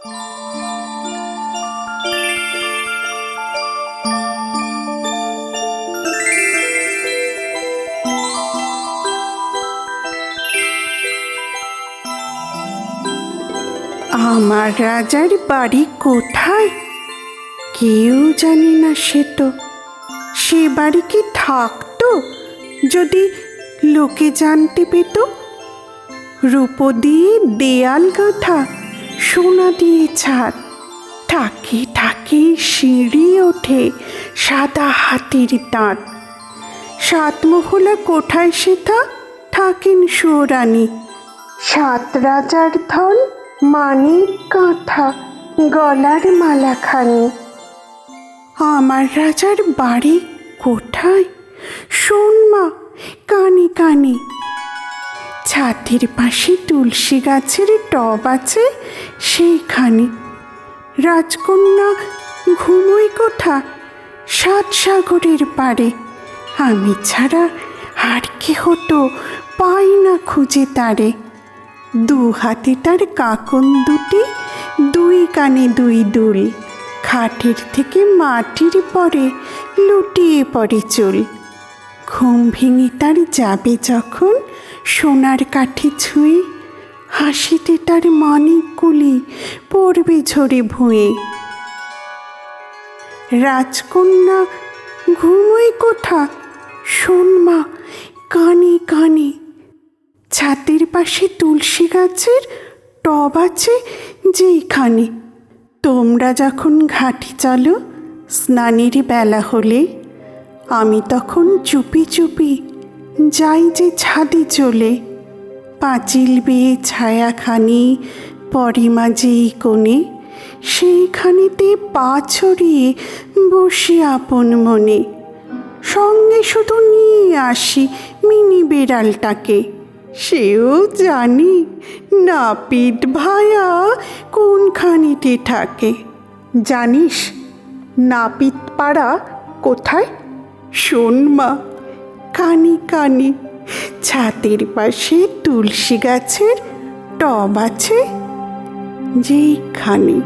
আমার রাজার বাড়ি কোথায়? কেউ জানি না সে তো। সে বাড়ি কি থাকতো? যদি লোকে জানতে পেত? রূপো দিয়ে দেয়াল গাঁথা সোনা দিয়ে ছাদ। থাকে থাকে সিঁড়ি ওঠে সাদা হাতির দাঁত। সাতমহলা কোঠায় সেথা থাকেন সুরানি। সাত রাজার ধন মানিক কাঁথা, গলার মালাখানি। আমার রাজার বাড়ি কোঠায় শোন মা, কানে কানে। ছাদের পাশে তুলসী গাছের টব আছে, সেইখানে। রাজকন্যা ঘুমোই কোথা? সাত সাগরের পারে আমি ছাড়া আর কে হতো পাই না খুঁজে তারে। দু হাতে তার কাকন দুটি, দুই কানে দুই দুল। খাটের থেকে মাটির পরে লুটিয়ে পড়ে চুল। ঘুম ভেঙে তার যাবে যখন। সোনার কাঠি ছুঁয়ে হাসিতে তার মানিকগুলি পড়বে ঝরে ভুঁয়ে। রাজকন্যা ঘুমোয় কোথা? শোন মা, কানে কানে। ছাতের পাশে তুলসী গাছের টব আছে যেইখানে। তোমরা যখন ঘাটি চলো, স্নানের বেলা হলে আমি তখন চুপি চুপি যাই যে ছাদে চলে। পাঁচিল বেয়ে ছায়াখানি, পরে মাঝেই কোণে, সেইখানেতে পা ছড়িয়ে বসে আপন মনে। সঙ্গে শুধু নিয়ে আসি মিনি বেড়ালটাকে। সেও জানি, নাপিত ভায়া কোনখানিতে থাকে। জানিস, নাপিত পাড়া কোথায়? শোন মা কানি কানি ছাতের পাশে তুলসী গাছের টব আছে যেইখানে